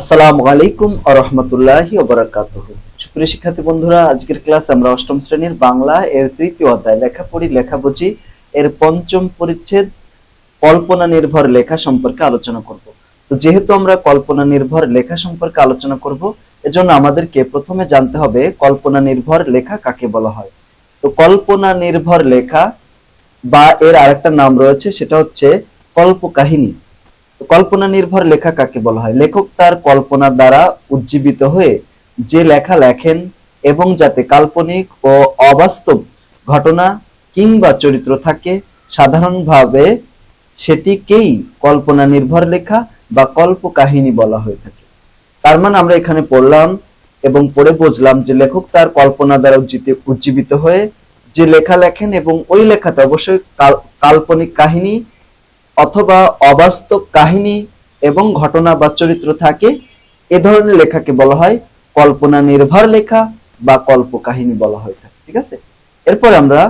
আসসালামু আলাইকুম আ রহমতুল্লাহি সুপ্রিয় শিক্ষার্থী বন্ধুরা, আজকের ক্লাস আমরা অষ্টম শ্রেণির বাংলা এর তৃতীয় অধ্যায় লেখাপড়ি লেখাবুঝি এর পঞ্চম পরিচ্ছেদ, কল্পনা নির্ভর লেখা সম্পর্কে আলোচনা করব। তো যেহেতু আমরা কল্পনা নির্ভর লেখা সম্পর্কে আলোচনা করব, এজন্য আমাদেরকে প্রথমে জানতে হবে কল্পনা নির্ভর লেখা কাকে বলা হয়। তো কল্পনা নির্ভর লেখা বা এর আরেকটা নাম রয়েছে, সেটা হচ্ছে কল্প কাহিনী কল্পনা নির্ভর লেখা কাকে বলা হয়? লেখক তার কল্পনার দ্বারা উজ্জীবিত হয়ে যে লেখা লেখেন এবং যাতে কাল্পনিক ও অবাস্তব ঘটনা কিংবা চরিত্র থাকে, সাধারণভাবে সেটিকেই কল্পনা নির্ভর লেখা বা কল্প কাহিনী বলা হয়ে থাকে। তার মানে আমরা এখানে পড়লাম এবং পড়ে বুঝলাম যে লেখক তার কল্পনা দ্বারা উজ্জীবিত হয়ে যে লেখা লেখেন এবং ওই লেখাতে অবশ্যই কাল্পনিক কাহিনী অথবা অবাস্তব কাহিনী এবং ঘটনা বা চরিত্র থাকে, এ ধরনের লেখাকে বলা হয় কল্পনা নির্ভর লেখা বা কল্প কাহিনী বলা হয়ে থাকে, ঠিক আছে? এরপর আমরা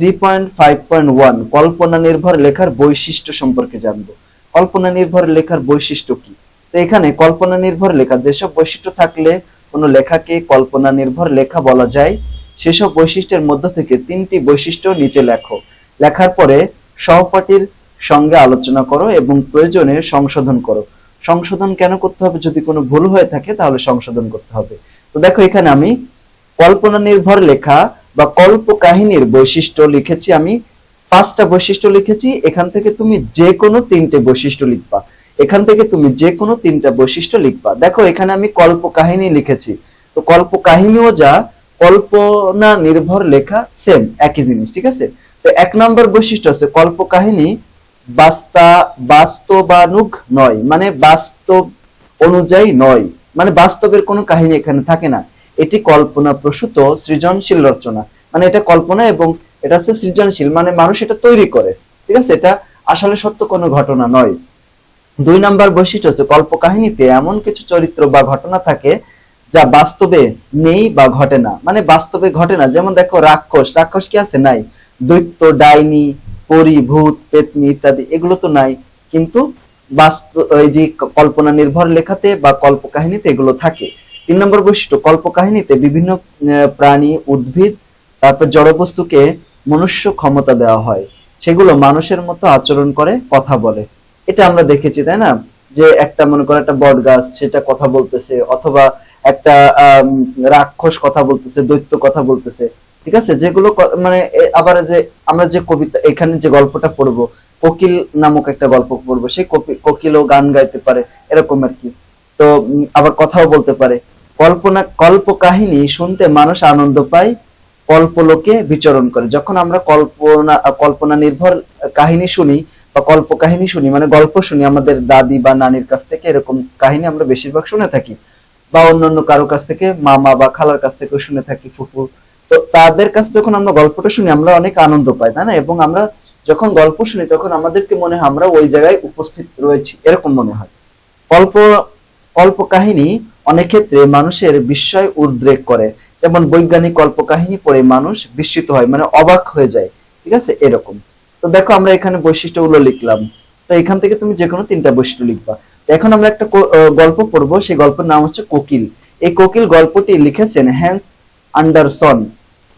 three point five point one কল্পনা নির্ভর লেখার বৈশিষ্ট্য সম্পর্কে জানব। কল্পনা নির্ভর লেখার বৈশিষ্ট্য কি? তো এখানে কল্পনা নির্ভর লেখা, যেসব বৈশিষ্ট্য থাকলে কোনো লেখাকে কল্পনা নির্ভর লেখা বলা যায়, সেসব বৈশিষ্ট্যের মধ্য থেকে তিনটি বৈশিষ্ট্য নিচে লেখো। লেখার পরে সহপাঠীর সঙ্গে আলোচনা করো এবং প্রয়োজনে সংশোধন করো। সংশোধন কেন করতে হবে? যদি কোনো ভুল হয়ে থাকে, তাহলে সংশোধন করতে হবে। তো দেখো, এখানে আমি কল্পনা নির্ভর লেখা বা কল্প কাহিনীর বৈশিষ্ট্য লিখেছি আমি। পাঁচটা বৈশিষ্ট্য লিখেছি। এখান থেকে তুমি যে কোনো তিনটে বৈশিষ্ট্য লিখবা। এখান থেকে তুমি যে কোনো তিনটা বৈশিষ্ট্য লিখবা। দেখো, এখানে আমি কল্প কাহিনী লিখেছি। তো কল্প কাহিনীও যা, কল্পনা নির্ভর লেখা সেম একই জিনিস, ঠিক আছে? তো এক নম্বর বৈশিষ্ট্য আছে কল্প কাহিনী বাস্তা বাস্তবানুগ নয় মানে বাস্তব অনুযায়ী নয় মানে বাস্তবের কোনো কাহিনী এখানে থাকে না। এটি কল্পনা প্রসূত সৃজনশীল রচনা। মানে এটা কল্পনা এবং এটা হচ্ছে সৃজনশীল মানে মানুষ এটা তৈরি করে। ঠিক আছে? এটা আসলে সত্য কোনো ঘটনা নয়। দুই নাম্বার বৈশিষ্ট্য হচ্ছে কল্প কাহিনীতে এমন কিছু চরিত্র বা ঘটনা থাকে যা বাস্তবে নেই বা ঘটে না। মানে বাস্তবে ঘটে না। যেমন দেখো, রাক্ষস। রাক্ষস কি আছে? নাই। দৈত্য, ডাইনি পরি ভূত পেতনি ইত্যাদি, এগুলো তো নাই। কিন্তু বাস্তব এই যে কল্পনা নির্ভর লেখাতে বা কল্প কাহিনীতে এগুলো থাকে। তিন নম্বর বৈশিষ্ট্য, কল্প কাহিনীতে বিভিন্ন প্রাণী, উদ্ভিদ, তারপর জড়বস্তুকে মনুষ্য ক্ষমতা দেওয়া হয়। সেগুলো মানুষের মতো আচরণ করে, কথা বলে। এটা আমরা দেখেছি, তাই না? যে একটা, মনে করো, একটা বট গাছ সেটা কথা বলতেছে, অথবা একটা রাক্ষস কথা বলতেছে, দৈত্য কথা বলতেছে। ঠিক আছে? যেগুলো মানে আবার যে আমরা যে কবিতা, এখানে যে গল্পটা পড়ব, কোকিল নামক একটা গল্প পড়ব, সেই কোকিলও গান গাইতে পারে, এরকম আর কি। তো আবার কথাও বলতে পারে। কল্পনা, কল্প কাহিনী শুনতে মানুষ আনন্দ পায় কল্পলোকে বিচরণ করে। যখন আমরা কল্পনা কল্পনা নির্ভর কাহিনী শুনি বা কল্প কাহিনী শুনি মানে গল্প শুনি, আমাদের দাদি বা নানির কাছ থেকে এরকম কাহিনী আমরা বেশিরভাগ শুনে থাকি। বা অন্য অন্য কারও কাছ থেকে, মামা বা খালার কাছ থেকে শুনে থাকি, ফুফু তো তাদের কাছে যখন আমরা গল্পটা শুনি, আমরা অনেক আনন্দ পাই, তাই না? এবং আমরা যখন গল্প শুনি, তখন আমাদেরকে মনে হয় আমরা ওই জায়গায় উপস্থিত রয়েছি, এরকম মনে হয়। কল্প কল্প কাহিনী অনেক ক্ষেত্রে মানুষের বিস্ময় উদ্রেক করে। যেমন বৈজ্ঞানিক কল্প কাহিনী পড়ে মানুষ বিস্মিত হয় মানে অবাক হয়ে যায়, ঠিক আছে? এরকম। তো দেখো, আমরা এখানে বৈশিষ্ট্যগুলো লিখলাম। তো এখান থেকে তুমি যে কোনো তিনটা বৈশিষ্ট্য লিখবা। এখন আমরা একটা গল্প পড়ব, সেই গল্পের নাম হচ্ছে কোকিল। এই কোকিল গল্পটি লিখেছেন হ্যান্স আন্ডারসন।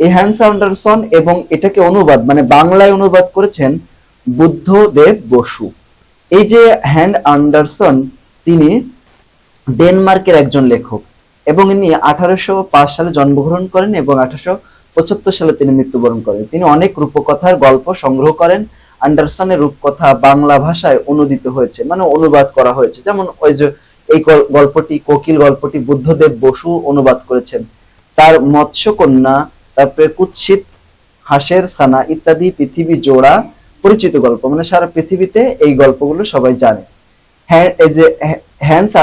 এই হ্যান্স আন্ডারসন এবং এটাকে অনুবাদ মানে বাংলায় অনুবাদ করেছেন বুদ্ধদেব বসু। এই যে হ্যান্ড আন্ডারসন, তিনি ডেনমার্কের একজন লেখক এবং ইনি আঠারোশো পাঁচ সালে জন্মগ্রহণ করেন এবং আঠারোশো পঁচাত্তর সালে তিনি মৃত্যুবরণ করেন। তিনি অনেক রূপকথার গল্প সংগ্রহ করেন। আন্ডারসনের রূপকথা বাংলা ভাষায় অনুদিত হয়েছে মানে অনুবাদ করা হয়েছে। যেমন ওই যে এই গল্পটি, কোকিল গল্পটি বুদ্ধদেব বসু অনুবাদ করেছেন। তার মৎস্যকন্যা তারপরে কুৎসিত, হাঁসের, সানা ইত্যাদি পৃথিবী জোড়া পরিচিত গল্প। মানে সারা পৃথিবীতে এই গল্পগুলো সবাই জানে। হ্যাঁ যে হ্যাঁ- হ্যান্স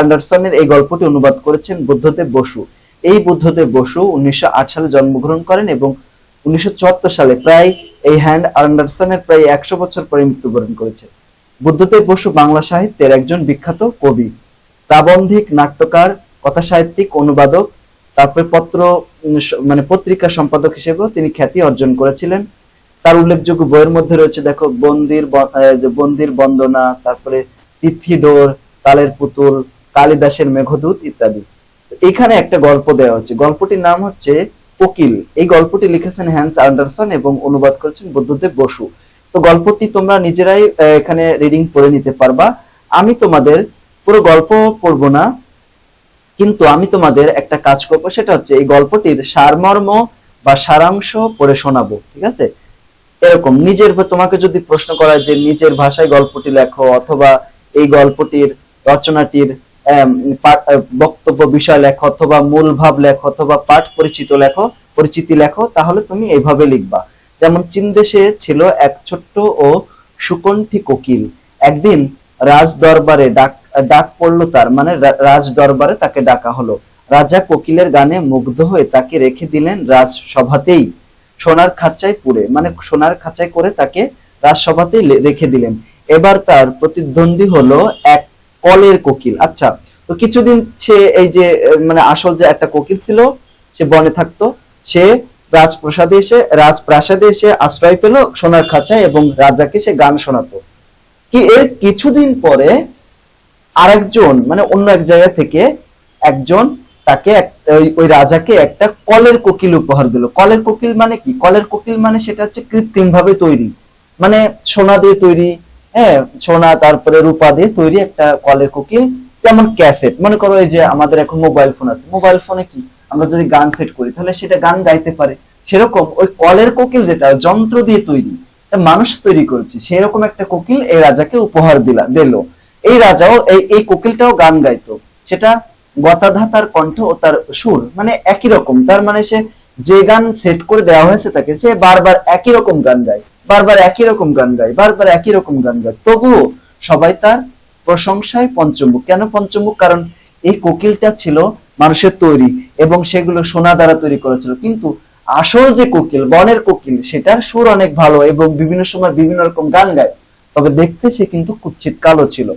এই গল্পটি অনুবাদ করেছেন বুদ্ধদেব বসু। এই বুদ্ধদেব বসু উনিশশো সালে জন্মগ্রহণ করেন এবং উনিশশো চুয়াত্তর সালে প্রায় এই হ্যান্ড অ্যান্ডারসনের প্রায় একশো বছর পরে মৃত্যুবরণ করেছে বুদ্ধদেব বসু বাংলা সাহিত্যের একজন বিখ্যাত কবি। প্রাবন্ধিক নাট্যকার কথা সাহিত্যিক অনুবাদক তারপরে পত্র মানে পত্রিকা সম্পাদক হিসেবেও তিনি খ্যাতি অর্জন করেছিলেন। তার উল্লেখযোগ্য বইয়ের মধ্যে রয়েছে, দেখো, বন্দির বন্দির বন্দনা, তারপরে তিথিডোর তালের পুতুল, কালিদাসের মেঘদূত ইত্যাদি। এখানে একটা গল্প দেওয়া হচ্ছে। গল্পটির নাম হচ্ছে কোকিল। এই গল্পটি লিখেছেন হ্যান্স অ্যান্ডারসন এবং অনুবাদ করেছেন বুদ্ধদেব বসু। তো গল্পটি তোমরা নিজেরাই এখানে রিডিং পড়ে নিতে পারবা। আমি তোমাদের পুরো গল্প পড়ব না। কিন্তু আমি তোমাদের একটা কাজ করব, সেটা হচ্ছে এই গল্পটির সারমর্ম বা সারাংশ পড়ে শোনাবো, ঠিক আছে? এরকম নিজের তোমাকে যদি প্রশ্ন করা যে নিজের ভাষায় গল্পটি লেখো অথবা এই গল্পটির রচনাটির বক্তব্য বিষয় লেখো অথবা মূল ভাব লেখো অথবা পাঠ পরিচিত লেখো, পরিচিতি লেখো, তাহলে তুমি এইভাবে লিখবা। যেমন চীন দেশে ছিল এক ছোট্ট ও সুকণ্ঠী কোকিল একদিন রাজ দরবারে ডাক ডাক পড়ল তার। মানে রাজ দরবারে তাকে ডাকা হলো। রাজা কোকিলের গানে মুগ্ধ হয়ে তাকে রেখে দিলেন রাজসভাতেই। সোনার খাঁচায় পুরে মানে সোনার খাঁচায় করে তাকে রাজসভাতেই রেখে দিলেন। এবার তার প্রতিদ্বন্দ্বী হলো এক কলের কোকিল। আচ্ছা তো কিছুদিন সে এই যে মানে আসল যে একটা কোকিল ছিল, সে বনে থাকতো। সে রাজপ্রাসাদে এসে রাজপ্রাসাদে এসে আশ্রয় পেল সোনার খাঁচায় এবং রাজাকে সে গান শোনাতো। কি এর কিছুদিন পরে আরেকজন মানে অন্য এক জায়গা থেকে একজন তাকে ওই- রাজাকে একটা কলের কোকিল উপহার দিল। কলের কোকিল মানে কি? কলের কোকিল মানে সেটা হচ্ছে কৃত্রিম ভাবে তৈরি। মানে সোনা দিয়ে তৈরি হ্যাঁ সোনা, তারপরে রূপা দিয়ে তৈরি একটা কলের কোকিল, যেমন ক্যাসেট। মনে করো এই যে আমাদের এখন মোবাইল ফোন আছে। মোবাইল ফোনে কি? আমরা যদি গান সেট করি, তাহলে সেটা গান গাইতে পারে। সেরকম ওই কলের কোকিল যেটা যন্ত্র দিয়ে তৈরি মানুষ তৈরি করেছে। সেরকম একটা কোকিল এই রাজাকে উপহার দিলা, দিল। এই রাজাও, এই এই কোকিলটাও গান গাইতো। সেটা গতাধা তার কণ্ঠ ও তার সুর মানে একই রকম। তার মানে সে যে গান সেট করে দেওয়া হয়েছে তাকে, সে বারবার একই রকম গান গায়, বারবার একই রকম গান গায়, বারবার একই রকম গান গায়। তবুও সবাই তার প্রশংসায় পঞ্চমুখ। কেন পঞ্চমুখ? কারণ এই কোকিলটা ছিল মানুষের তৈরি এবং সেগুলো সোনা দ্বারা তৈরি করেছিল। কিন্তু আসল যে কোকিল, বনের কোকিল, সেটার সুর অনেক ভালো এবং বিভিন্ন সময় বিভিন্ন রকম গান গায়। তবে দেখতে সে কিন্তু কুচ্ছিত কালো ছিল।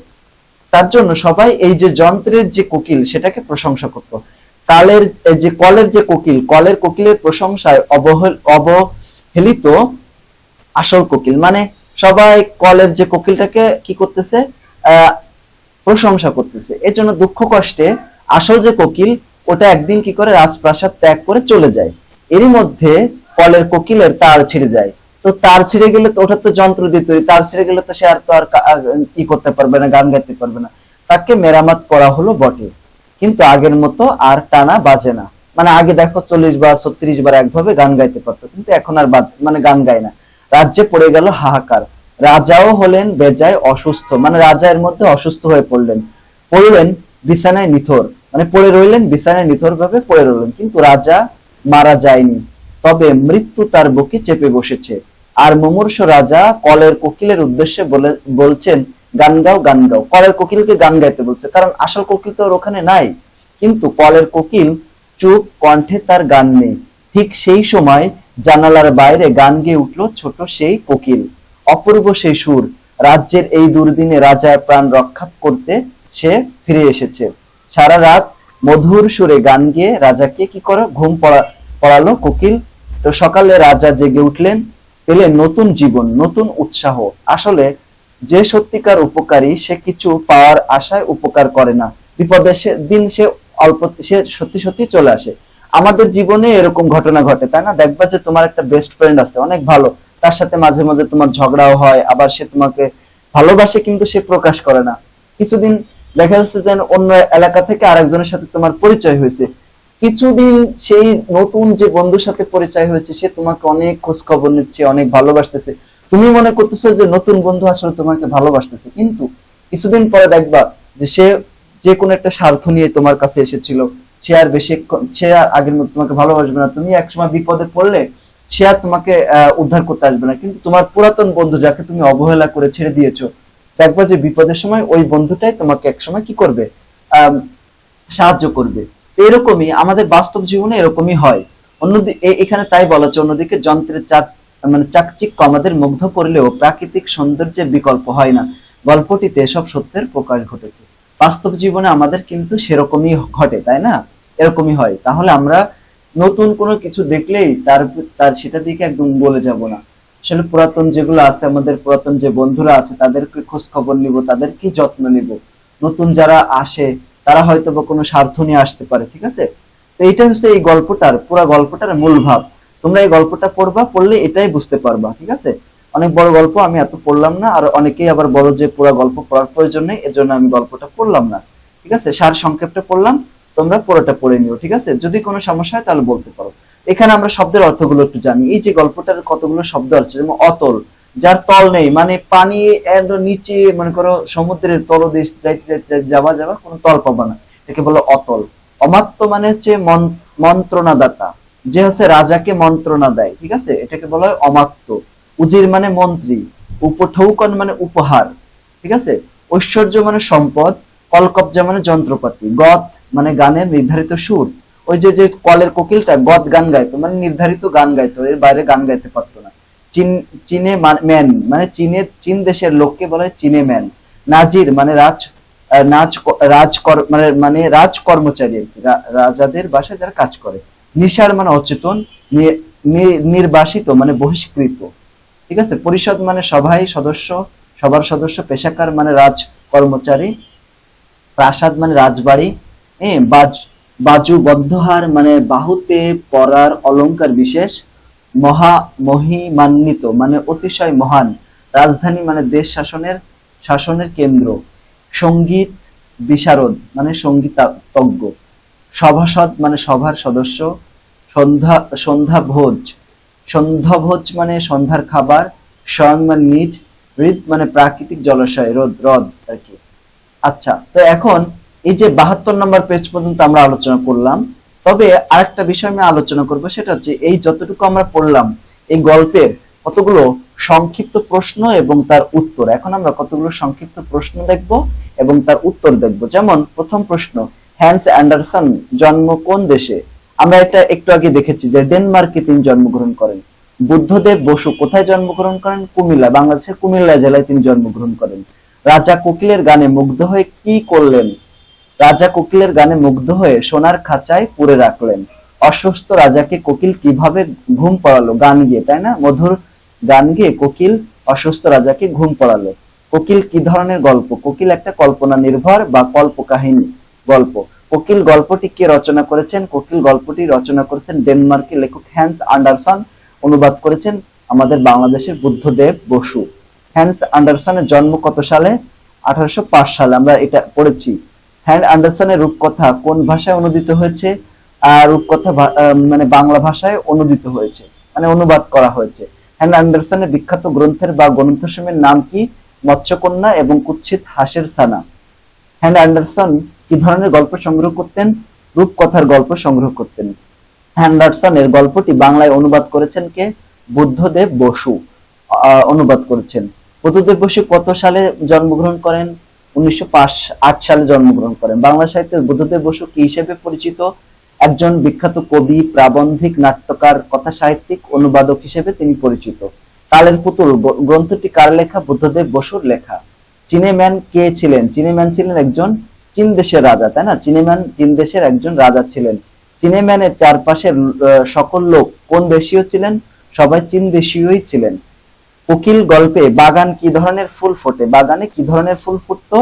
তার জন্য সবাই এই যে যন্ত্রের যে কোকিল, সেটাকে প্রশংসা করত। কালের যে কলের যে কোকিল, কলের কোকিলের প্রশংসায় অবহেল, অবহেলিত আসল কোকিল। মানে সবাই কলের যে কোকিলটাকে কি করতেছে? প্রশংসা করতেছে। এর জন্য দুঃখ কষ্টে আসল যে কোকিল, ওটা একদিন কি করে রাজপ্রাসাদ ত্যাগ করে চলে যায়। এরই মধ্যে কলের কোকিলের তার ছিঁড়ে যায়। তো তার ছিঁড়ে গেলে তো ওটা তো যন্ত্র দিয়ে তৈরি তার ছিঁড়ে গেলে তো সে আর তো আর কি করতে পারবে না, গান গাইতে পারবে না। তাকে মেরামত করা হলো বটে। কিন্তু আগের মতো আর টানা বাজে না। মানে আগে দেখো চল্লিশ বার, ছত্রিশ বার একভাবে গান গাইতে পারতো, কিন্তু এখন আর মানে গান গায় না। রাজ্যে পড়ে গেল হাহাকার। রাজাও হলেন বেজায় অসুস্থ মানে রাজা এর মধ্যে অসুস্থ হয়ে পড়লেন। পড়লেন বিছানায় নিথর মানে পড়ে রইলেন বিছানায় নিথর ভাবে পড়ে রইলেন, কিন্তু রাজা মারা যায়নি। তবে মৃত্যু তার বুকে চেপে বসেছে। আর মুমূর্ষ রাজা কলের কোকিলের উদ্দেশ্যে বলে, বলছেন, গান গাও গান গাও। কলের কোকিলকে গান গাইতে বলছে, কারণ আসল কোকিল তো ওখানে নাই। কিন্তু কলের কোকিল চুপ কণ্ঠে তার গান নেই। ঠিক সেই সময় জানালার বাইরে গান গেয়ে উঠল ছোট সেই কোকিল। অপূর্ব সেই সুর। রাজ্যের এই দুর্দিনে রাজার প্রাণ রক্ষা করতে সে ফিরে এসেছে। সারা রাত মধুর সুরে গান গেয়ে রাজাকে কি করো ঘুম পড়া, পড়ালো কোকিল? তো সকালে রাজা জেগে উঠলেন পেলেন নতুন জীবন, নতুন উৎসাহ। আসলে যে সত্যিকার উপকারী, সে কিছু পাওয়ার আশায় উপকার করে না। বিপদে সে দিন সে অল্প সে সত্যি সত্যি চলে আসে। আমাদের জীবনে এরকম ঘটনা ঘটে, তাই না? দেখবা যে তোমার একটা বেস্ট ফ্রেন্ড আছে, অনেক ভালো। তার সাথে মাঝে মাঝে তোমার ঝগড়াও হয়, আবার সে তোমাকে ভালোবাসে কিন্তু সে প্রকাশ করে না। কিছুদিন দেখা যাচ্ছে যে অন্য এলাকা থেকে আরেকজনের সাথে তোমার পরিচয় হয়েছে। কিছুদিন সেই নতুন যে বন্ধুর সাথে পরিচয় হয়েছে, সে তোমাকে অনেক খোঁজ খবর নিচ্ছে, অনেক ভালোবাসতেছে। তুমি মনে করতেছো যে নতুন বন্ধু আসলে তোমাকে ভালোবাসতেছে, কিন্তু কিছুদিন পরে দেখবা যে সে যে কোনো একটা স্বার্থ নিয়ে তোমার কাছে এসেছিল। সে আর বেশি সে আর আগের মতো তোমাকে ভালোবাসবে না। তুমি একসময় বিপদে পড়লে সে আর তোমাকে উদ্ধার করতে আসবে না। কিন্তু তোমার পুরাতন বন্ধু যাকে তুমি অবহেলা করে ছেড়ে দিয়েছ, দেখবা যে বিপদের সময় ওই বন্ধুটাই তোমাকে একসময় কি করবে? সাহায্য করবে। এরকমই আমাদের বাস্তব জীবনে এরকমই হয়। অন্যদিকে এখানে তাই বলা হচ্ছে, অন্যদিকে যন্ত্রের চাপ মানে চাকচিক্য আমাদের মুগ্ধ করলেও প্রাকৃতিক সৌন্দর্যের বিকল্প হয় না। গল্পটিতে এসব সত্যের প্রকাশ ঘটেছে। বাস্তব জীবনে আমাদের কিন্তু সেরকমই ঘটে, তাই না? এরকমই হয়। তাহলে আমরা নতুন কোনো কিছু দেখলেই তার তার সেটা দিকে একদম বলে যাব না। আসলে পুরাতন যেগুলো আছে, আমাদের পুরাতন যে বন্ধুরা আছে, তাদেরকে খোঁজ খবর নিব, তাদের কি যত্ন নিব? নতুন যারা আসে তারা হয়তো বা কোনো স্বার্থ নিয়ে আসতে পারে, ঠিক আছে? তো এইটা হচ্ছে এই গল্পটার, পুরো গল্পটার মূল ভাব। তোমরা এই গল্পটা পড়বা, পড়লে এটাই বুঝতে পারবা, ঠিক আছে? অনেক বড় গল্প, আমি এত পড়লাম না, আর অনেকেই আবার বলো যে পুরো গল্প পড়ার প্রয়োজন নেই এজন্য আমি গল্পটা পড়লাম না, ঠিক আছে? সার সংক্ষেপটা পড়লাম, তোমরা পুরোটা পড়ে নিও, ঠিক আছে? যদি কোনো সমস্যা হয় তাহলে বলতে পারো। এখানে আমরা শব্দের অর্থগুলো একটু জানি। এই যে গল্পটার কতগুলো শব্দ আছে, যেমন অতল যার তল নেই মানে পানি এর নিচে, মনে করো সমুদ্রের তলদেশ যাইতে যাইতে যাওয়া যাওয়া কোনো তল পাবা না। একে বলো অতল। অমাত্য মানে হচ্ছে মন- মন্ত্রণাদাতা। যে হচ্ছে রাজাকে মন্ত্রণা দেয়, ঠিক আছে? এটাকে বলা হয় অমাত্য। উজির মানে মন্ত্রী, উপঠৌকন মানে উপহার, ঠিক আছে? ঐশ্বর্য মানে সম্পদ, কলকবজা মানে যন্ত্রপাতি গত মানে গানের নির্ধারিত সুর। ওই যে যে কলের কোকিলটা গত গান গাইতো মানে নির্ধারিত গান গাইতো, এর বাইরে গান গাইতে পারতো চীন ম্যান মানে চীনে, চীন দেশের লোককে বলা হয় চীনে ম্যান। নাজির মানে রাজ নাচ রাজ মানে মানে রাজ কর্মচারী। রাজাদের বাসায় যারা কাজ করে। নিশার মানে অচেতন নির্বাসিত মানে বহিষ্কৃত। ঠিক আছে? পরিষদ মানে সভায় সদস্য সবার সদস্য, পেশাকার মানে রাজ কর্মচারী প্রাসাদ মানে রাজবাড়ি হ্যাঁ বাজু বদ্ধহার মানে বাহুতে পরার অলংকার বিশেষ মহা মহিমান্বিত মানে অতিশয় মহান। রাজধানী মানে দেশ শাসনের শাসনের কেন্দ্র। সংগীত বিশারদ মানে সঙ্গীতজ্ঞ সভাসদ মানে সভার সদস্য। সন্ধ্যা সন্ধ্যা ভোজ সন্ধ্যা ভোজ মানে সন্ধ্যার খাবার, স্বয়ং মানে নিজ, হৃদ মানে প্রাকৃতিক জলাশয়, রোদ হ্রদ আর কি। আচ্ছা তো এখন এই যে বাহাত্তর নম্বর পেজ পর্যন্ত আমরা আলোচনা করলাম তবে আরেকটা বিষয় আমি আলোচনা করব, সেটা হচ্ছে এই যতটুকু আমরা পড়লাম, এই গল্পের কতগুলো সংক্ষিপ্ত প্রশ্ন এবং তার উত্তর। এখন আমরা কতগুলো সংক্ষিপ্ত প্রশ্ন দেখব এবং তার উত্তর দেখব। যেমন প্রথম প্রশ্ন, হ্যান্স অ্যান্ডারসন জন্ম কোন দেশে? আমরা এটা একটু আগে দেখেছি যে ডেনমার্কে তিনি জন্মগ্রহণ করেন। বুদ্ধদেব বসু কোথায় জন্মগ্রহণ করেন? কুমিল্লা, বাংলাদেশের কুমিল্লা জেলায় তিনি জন্মগ্রহণ করেন। রাজা কোকিলের গানে মুগ্ধ হয়ে কি করলেন? রাজা কোকিলের গানে মুগ্ধ হয়ে সোনার খাঁচায় পুরে রাখলেন। অসুস্থ রাজাকে কোকিল কীভাবে ঘুম পড়ালো? গান গিয়ে, তাই না? মধুর গান গিয়ে কোকিল অসুস্থ রাজাকে ঘুম পড়ালো। কোকিল কি ধরনের গল্প? কোকিল একটা কল্পনা নির্ভর বা কল্প কাহিনী গল্প। কোকিল গল্পটি কে রচনা করেছেন? কোকিল গল্পটি রচনা করেছেন ডেনমার্কের লেখক হ্যান্স আন্ডারসন। অনুবাদ করেছেন আমাদের বাংলাদেশের বুদ্ধদেব বসু। হ্যান্স আন্ডারসনের জন্ম কত সালে? আঠারোশো পাঁচ সালে। আমরা এটা পড়েছি। হ্যান্ড আন্ডারসনের রূপকথা কোন ভাষায় অনুদিত হয়েছে? আর রূপকথা মানে বাংলা ভাষায় অনুদিত হয়েছে মানে অনুবাদ করা হয়েছে। হ্যান্ড আন্ডারসনের বিখ্যাত গ্রন্থের বা গ্রন্থসমূহের নাম কি? মৎস্যকন্যা এবং কুৎসিত হাসের সানা হ্যান্ড অ্যান্ডারসন কি ধরনের গল্প সংগ্রহ করতেন? রূপকথার গল্প সংগ্রহ করতেন। হ্যান্ডারসনের গল্পটি বাংলায় অনুবাদ করেছেন কে? বুদ্ধদেব বসু অনুবাদ করেছেন। বুদ্ধদেব বসু কত সালে জন্মগ্রহণ করেন? উনিশশো আট সালে জন্মগ্রহণ করেন। বাংলা সাহিত্যে বুদ্ধদেব বসু কি হিসেবে পরিচিত? একজন বিখ্যাত কবি, প্রাবন্ধিক, নাট্যকার, কথা সাহিত্যিক, অনুবাদক হিসেবে তিনি পরিচিত। কালের পুতুল গ্রন্থটি কার লেখা? বুদ্ধদেব বসুর লেখা। চিনেম্যান কে ছিলেন? চিনেম্যান ছিলেন একজন চীন দেশের রাজা, তাই না? চিনেম্যান চীন দেশের একজন রাজা ছিলেন। চিনেম্যানের চারপাশের সকল লোক কোন দেশীয় ছিলেন? সবাই চীন দেশীয়ই ছিলেন। কোকিল গল্পে বাগান কি ধরনের ফুল ফোটে? বাগানে কি ধরনের ফুল ফুটতো?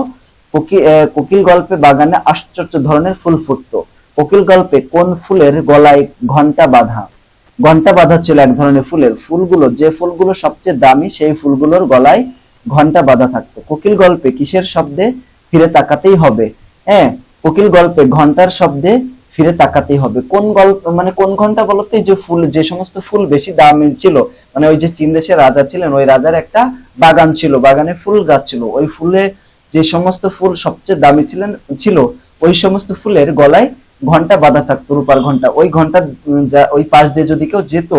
কোকিল গল্পে বাগানে আশ্চর্য ধরনের ফুল ফুটতো। কোকিল গল্পে কোন ফুলের গলায় ঘণ্টা বাঁধা? ঘণ্টা বাঁধা ছিল এক ধরনের ফুলের। ফুলগুলো, যে ফুলগুলো সবচেয়ে দামি, সেই ফুলগুলোর গলায় ঘণ্টা বাঁধা থাকতো। কোকিল গল্পে কিসের শব্দে ফিরে তাকাতেই হবে? হ্যাঁ কোকিল গল্পে ঘণ্টার শব্দে ফিরে তাকাতেই হবে। কোন গল্প মানে কোন ঘণ্টা বলতে যে ফুল, যে সমস্ত ফুল বেশি দামি ছিল মানে ওই যে চীন দেশের রাজা ছিলেন, ওই রাজার একটা বাগান ছিল, বাগানে ফুল গাছ ছিল। ওই ফুলে যে সমস্ত ফুল সবচেয়ে দামি ছিলেন, ছিল, ওই সমস্ত ফুলের গলায় ঘণ্টা বাঁধা থাকতো, রূপার ঘণ্টা। ওই ঘণ্টা ওই পাশ দিয়ে যদি কেউ যেত,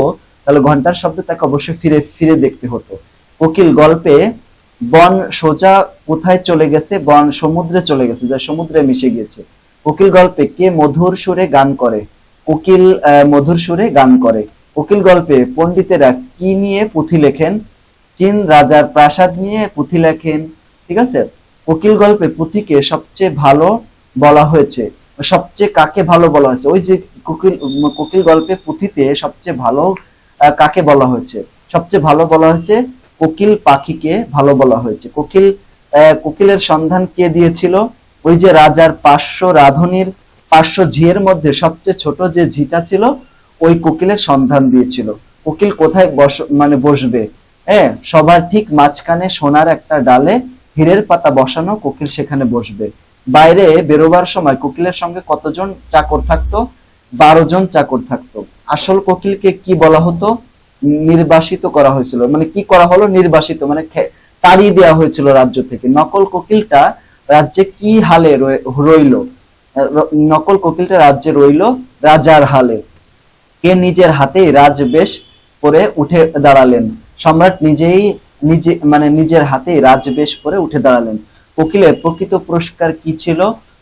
তাহলে ঘণ্টার শব্দে তাকে অবশ্যই ফিরে ফিরে দেখতে হতো। কোকিল গল্পে বন সোজা কোথায় চলে গেছে, বন সমুদ্রে চলে গেছে, যা সমুদ্রে মিশে গিয়েছে কোকিল গল্পে কে মধুর সুরে গান করে? কোকিল মধুর সুরে গান করে। কোকিল গল্পে পণ্ডিতেরা কি নিয়ে পুঁথি লেখেন? চীন রাজার প্রাসাদ নিয়ে পুঁথি লেখেন, ঠিক আছে? কোকিল গল্পে পুঁথিকে সবচেয়ে ভালো বলা হয়েছে, সবচেয়ে কাকে ভালো বলা হয়েছে? ওই যে কোকিল কোকিল গল্পে পুঁথিতে সবচেয়ে ভালো কাকে বলা হয়েছে? সবচেয়ে ভালো বলা হয়েছে কোকিল পাখিকে ভালো বলা হয়েছে। কোকিল কোকিলের সন্ধান কে দিয়েছিল? ওই যে রাজার পাঁচশো রাধুনির পাঁচশো ঝিয়ের মধ্যে সবচেয়ে ছোট যে ঝিটা ছিল, ওই কোকিলের সন্ধান দিয়েছিল। কোকিল কোথায় বস মানে বসবে? হ্যাঁ সবার ঠিক মাঝখানে সোনার একটা ডালে হীরের পাতা বসানো কোকিল সেখানে বসবে। বাইরে বেরোবার সময় কোকিলের সঙ্গে কতজন চাকর থাকতো? বারো জন চাকর থাকতো। আসল কোকিলকে কি বলা হতো? নির্বাসিত করা হয়েছিল। মানে কি করা হলো? নির্বাসিত মানে তাড়িয়ে দেওয়া হয়েছিল রাজ্য থেকে। নকল কোকিলটা রাজ্যে কি হালে রইল? নকল কোকিলটা রাজ্যে রইল রাজার হালে। কে নিজের হাতেই রাজবেশ পরে উঠে দাঁড়ালেন? সম্রাট নিজেই নিজে মানে নিজের হাতেই রাজবেশ পরে উঠে দাঁড়ালেন। কোকিলের প্রকৃত পুরস্কার কি ছিল?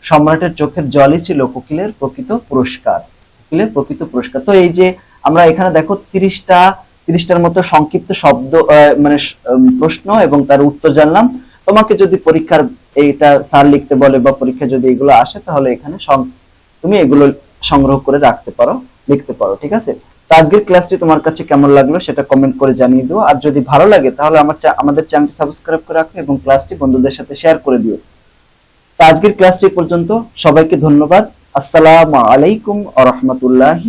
সম্রাটের চোখের জলই ছিল কোকিলের প্রকৃত পুরস্কার। কোকিলের প্রকৃত পুরস্কার। তো এই যে আমরা এখানে দেখো তিরিশটা, তিরিশটার মতো সংক্ষিপ্ত শব্দ মানে প্রশ্ন এবং তার উত্তর জানলাম। তোমাকে যদি পরীক্ষার এইটা স্যার লিখতে বলে বা পরীক্ষা যদি এগুলো আসে, তাহলে এখানে তুমি এগুলো সংগ্রহ করে রাখতে পারো, লিখতে পারো, ঠিক আছে? তো আজকের ক্লাসটি তোমার কাছে কেমন লাগল সেটা কমেন্ট করে জানিয়ে দিও। আর যদি ভালো লাগে, তাহলে আমার আমাদের চ্যানেলটি সাবস্ক্রাইব করে রাখো এবং ক্লাসটি বন্ধুদের সাথে শেয়ার করে দিও। তো আজকের ক্লাসটি পর্যন্ত। সবাইকে ধন্যবাদ। আসসালামু আলাইকুম আ রহমতুল্লাহি